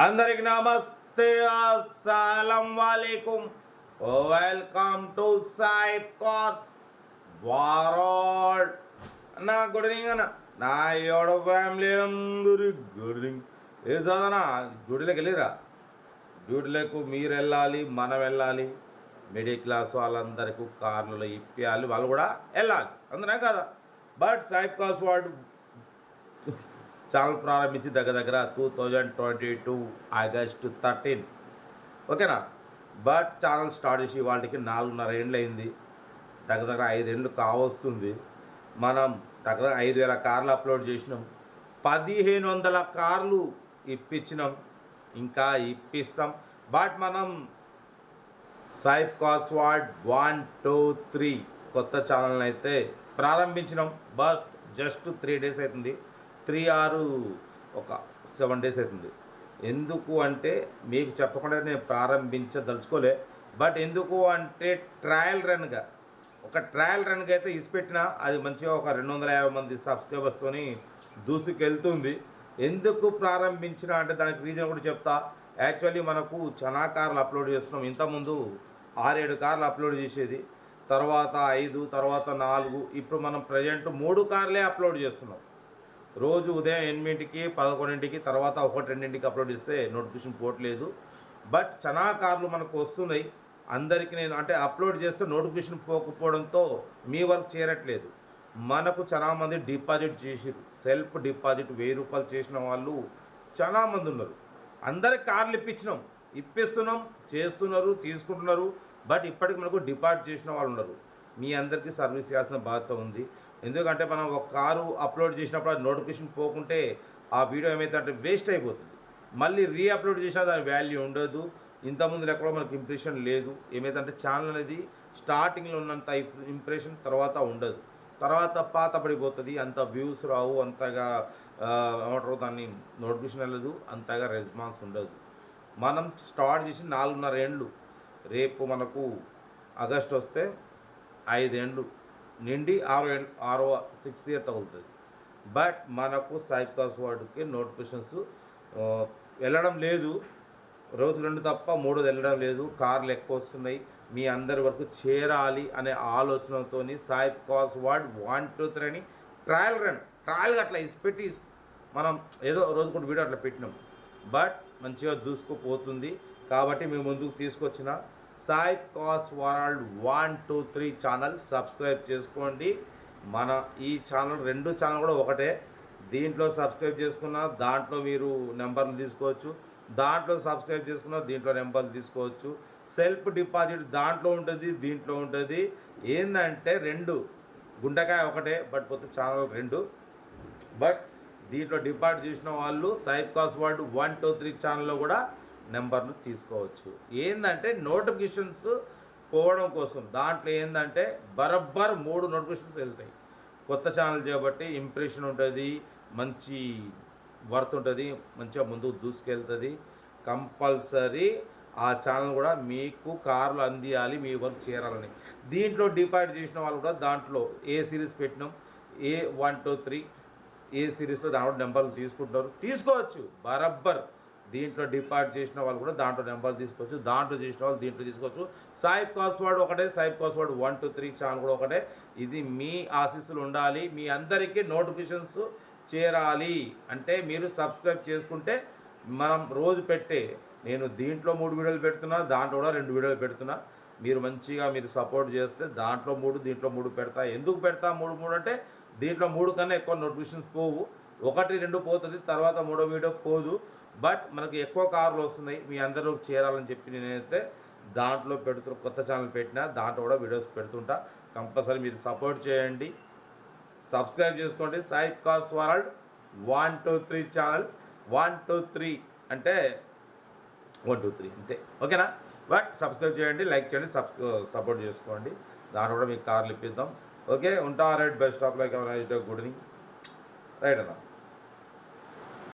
అందరికి నమస్తే అస్సలం వాలేకుం. వెల్కమ్ టు సాయిబ్ కాస్ వారాడ్ అన్న గుడ్ ఈవినింగ్ అన్న. నా ఎవడ ఫ్యామిలీ అందరి గుడ్ ఈవినింగ్ ఏ చదవనా డ్యూటీలోకి వెళ్ళిరా? డ్యూటీలకు మీరు వెళ్ళాలి మనం వెళ్ళాలి. మిడిల్ క్లాస్ వాళ్ళందరికీ కార్లలో ఇప్పియాలి వాళ్ళు కూడా వెళ్ళాలి. అందునే కదా? బట్ సాయిబ్ కాస్ వాడు ఛానల్ ప్రారంభించి దగ్గర దగ్గర two thousand twenty two August thirteen ఓకేనా? బట్ ఛానల్ స్టార్ట్ చేసి వాళ్ళకి నాలుగున్నర ఏండ్లు అయింది దగ్గర దగ్గర ఐదేళ్ళు కావస్తుంది. మనం దగ్గర ఐదు వేల కార్లు అప్లోడ్ చేసినాం. పదిహేను వందల కార్లు ఇప్పించినాం. ఇంకా ఇప్పిస్తాం. బట్ మనం సాయిబ్ కాస్వాడ్ వన్ టూ త్రీ కొత్త ఛానల్ని అయితే ప్రారంభించినాం. బట్ జస్ట్ త్రీ డేస్ అవుతుంది త్రీ ఆరు ఒక సెవెన్ డేస్ అవుతుంది. ఎందుకు అంటే మీకు చెప్పకుండా నేను ప్రారంభించదలుచుకోలే. బట్ ఎందుకు అంటే ట్రయల్ రన్గా ఒక ట్రయల్ రన్గా అయితే ఇసిపెట్టినా అది మంచిగా ఒక రెండు వందల యాభై మంది సబ్స్క్రైబర్స్తోని దూసుకెళ్తుంది. ఎందుకు ప్రారంభించిన అంటే దానికి రీజన్ కూడా చెప్తా. యాక్చువల్లీ మనకు చాలా కార్లు అప్లోడ్ చేస్తున్నాం. ఇంతకుముందు ఆరేడు కార్లు అప్లోడ్ చేసేది తర్వాత ఐదు తర్వాత నాలుగు ఇప్పుడు మనం ప్రజెంట్ మూడు కార్లే అప్లోడ్ చేస్తున్నాం. రోజు ఉదయం ఎనిమిదింటికి పదకొండింటికి తర్వాత ఒకటి రెండింటికి అప్లోడ్ చేస్తే నోటిఫికేషన్ పోవట్లేదు బట్ చాలా కార్లు మనకు వస్తున్నాయి. అందరికీ నేను అంటే అప్లోడ్ చేస్తే నోటిఫికేషన్ పోకపోవడంతో మీ వర్క్ చేరట్లేదు. మనకు చాలామంది డిపాజిట్ చేసిరు సెల్ఫ్ డిపాజిట్ వెయ్యి రూపాయలు చేసిన వాళ్ళు చాలా మంది ఉన్నారు. అందరికి కార్లు ఇప్పించినాం. ఇప్పిస్తున్నాం చేస్తున్నారు తీసుకుంటున్నారు. బట్ ఇప్పటికి మనకు డిపాజిట్ చేసిన వాళ్ళు ఉన్నారు. మీ అందరికీ సర్వీస్ చేయాల్సిన బాధ్యత ఉంది. ఎందుకంటే మనం ఒక కారు అప్లోడ్ చేసినప్పుడు అది నోటిఫికేషన్ పోకుంటే ఆ వీడియో ఏమైతే అంటే వేస్ట్ అయిపోతుంది. మళ్ళీ రీ అప్లోడ్ చేసినా దాని వాల్యూ ఉండదు. ఇంతకుముందు ఎక్కడో మనకి ఇంప్రెషన్ లేదు. ఏమైతే ఛానల్ అనేది స్టార్టింగ్లో ఉన్నంత ఇంప్రెషన్ తర్వాత ఉండదు. తర్వాత పాత పడిపోతుంది. అంత వ్యూస్ రావు. అంతగా ఏమంటారు దాన్ని నోటిఫికేషన్ వెళ్ళదు. అంతగా రెస్పాన్స్ ఉండదు. మనం స్టార్ట్ చేసి నాలుగున్నర ఏండ్లు రేపు మనకు ఆగస్ట్ వస్తే ఐదేండ్లు. నిండి ఆరో ఆరో సిక్స్త్ ఇయర్ తగులుతుంది. బట్ మనకు సైకాస్ వార్డుకి నోటిఫికేషన్స్ వెళ్ళడం లేదు. రోజు రెండు తప్ప మూడోది వెళ్ళడం లేదు. కార్లు ఎక్కువ వస్తున్నాయి. మీ అందరి వరకు చేరాలి అనే ఆలోచనతో సాయి కాస్ వార్డ్ వన్ టూ త్రీ అని ట్రయల్ రన్ ట్రయల్గా అట్లా ఇసి పెట్టి మనం ఏదో రోజు కూడా వీడియో అట్లా పెట్టినాం. బట్ మంచిగా దూసుకుపోతుంది. కాబట్టి మేము ముందుకు తీసుకొచ్చిన సాయి cos world one two three channel subscribe చేసుకోండి. మన ఈ ఛానల్ రెండు ఛానల్ కూడా ఒకటే. దీంట్లో సబ్స్క్రైబ్ చేసుకున్న దాంట్లో మీరు నెంబర్లు తీసుకోవచ్చు. దాంట్లో సబ్స్క్రైబ్ చేసుకున్న దీంట్లో నెంబర్లు తీసుకోవచ్చు. సెల్ఫ్ డిపాజిట్ దాంట్లో ఉంటుంది దీంట్లో ఉంటుంది. ఏంటంటే రెండు. గుండెకాయ ఒకటే బట్ పోతే ఛానల్ రెండు. బట్ దీంట్లో డిపాజిట్ చేసిన వాళ్ళు సైబ్ కాస్ వరల్డ్ వన్ టూ త్రీ ఛానల్లో కూడా నెంబర్ను తీసుకోవచ్చు. ఏంటంటే నోటిఫికేషన్స్ పోవడం కోసం. దాంట్లో ఏంటంటే బరబ్బర్ మూడు నోటిఫికేషన్స్ వెళ్తాయి. కొత్త ఛానల్ చేయబట్టి ఇంప్రెషన్ ఉంటుంది మంచి వర్త్ ఉంటుంది మంచిగా ముందుకు దూసుకెళ్తుంది. కంపల్సరీ ఆ ఛానల్ కూడా మీకు కార్లు అందియాలి మీ వరకు చేరాలని. దీంట్లో డిపాజిట్ చేసిన వాళ్ళు కూడా దాంట్లో ఏ సిరీస్ పెట్టినాం? A one two three A సిరీస్లో దాంట్లో నెంబర్లు తీసుకుంటున్నారు? తీసుకోవచ్చు. బరబ్బర్ దీంట్లో డిపార్ట్ చేసిన వాళ్ళు కూడా దాంట్లో నెంబర్లు తీసుకోవచ్చు. దాంట్లో చేసిన వాళ్ళు దీంట్లో తీసుకోవచ్చు. సాయిబ్ కాస్వర్డ్ ఒకటే సాయిబ్ కాస్వర్డ్ వన్ టూ త్రీ ఛానల్ కూడా ఒకటే. ఇది మీ ఆశీస్సులు ఉండాలి. మీ అందరికీ నోటిఫికేషన్స్ చేరాలి. అంటే మీరు సబ్స్క్రైబ్ చేసుకుంటే మనం రోజు పెట్టే నేను దీంట్లో మూడు వీడియోలు పెడుతున్నా దాంట్లో కూడా రెండు వీడియోలు పెడుతున్నా. మీరు మంచిగా మీరు సపోర్ట్ చేస్తే దాంట్లో మూడు దీంట్లో మూడు పెడతా. ఎందుకు పెడతా మూడు మూడు అంటే దీంట్లో మూడు కన్నా ఎక్కువ నోటిఫికేషన్స్ పోవు. ఒకటి రెండు పోతుంది తర్వాత మూడో వీడియో పోదు. బట్ మనకు ఎక్కువ కార్లు వస్తున్నాయి. మీ అందరూ చేరాలని చెప్పి నేనైతే దాంట్లో పెడుతూ కొత్త ఛానల్ పెట్టినా దాంట్లో కూడా వీడియోస్ పెడుతుంటా. కంపల్సరీ మీరు సపోర్ట్ చేయండి. సబ్స్క్రైబ్ చేసుకోండి. సాయి cos world one two three channel. One two three అంటే వన్ టూ త్రీ అంతే. ఓకేనా? బట్ సబ్స్క్రైబ్ చేయండి లైక్ చేయండి సబ్ సపోర్ట్ చేసుకోండి. దాంట్లో కూడా మీకు కార్లు ఇప్పిద్దాం. ఓకే? ఉంటా right best of luck. Good evening. Right అన్న.